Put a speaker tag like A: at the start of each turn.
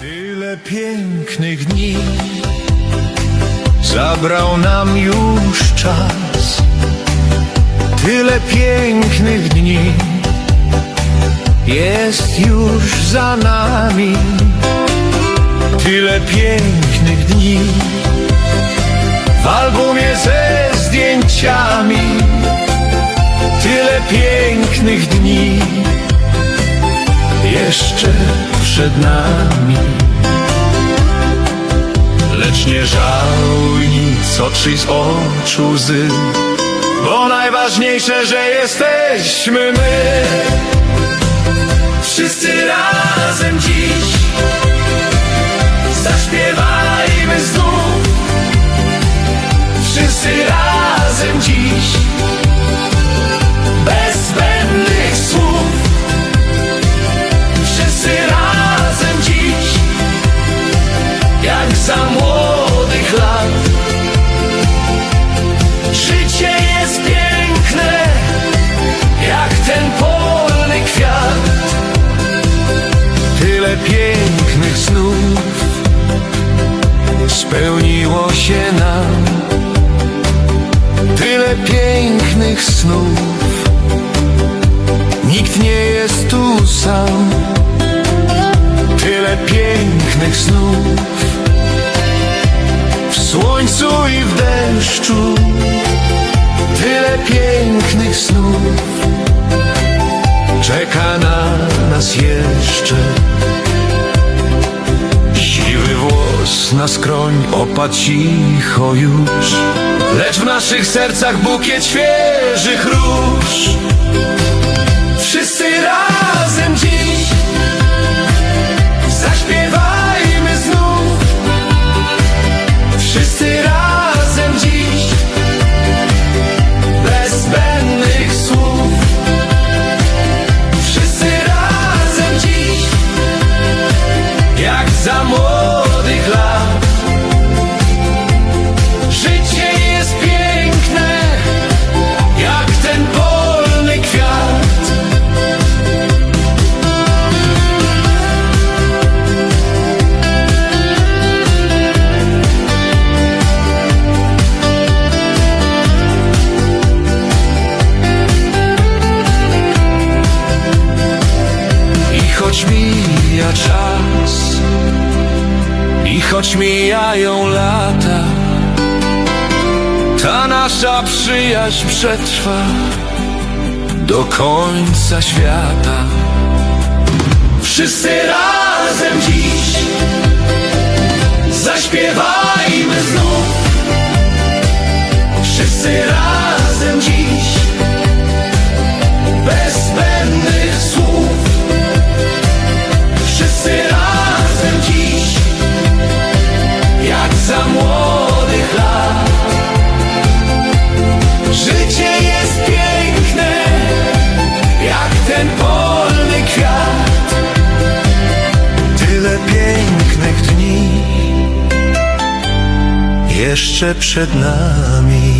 A: Tyle pięknych dni zabrał nam już czas. Tyle pięknych dni jest już za nami. Tyle pięknych dni w albumie ze zdjęciami. Tyle pięknych dni jeszcze przed nami. Lecz nie żałuj nic, oczy z oczu łzy, bo najważniejsze, że jesteśmy my. Wszyscy razem dziś się nam. Tyle pięknych snów, nikt nie jest tu sam. Tyle pięknych snów w słońcu i w deszczu. Tyle pięknych snów czeka na nas jeszcze. Na skroń opadł cicho już, lecz w naszych sercach bukiet świeżych róż. Wszyscy razem dziś zaśpiewajmy znów. Wszyscy razem dziś bez zbędnych słów. Wszyscy razem dziś jak za młodych czas I choć mijają lata Ta nasza przyjaźń przetrwa Do końca świata. Wszyscy razem dziś Zaśpiewajmy znów jeszcze przed nami.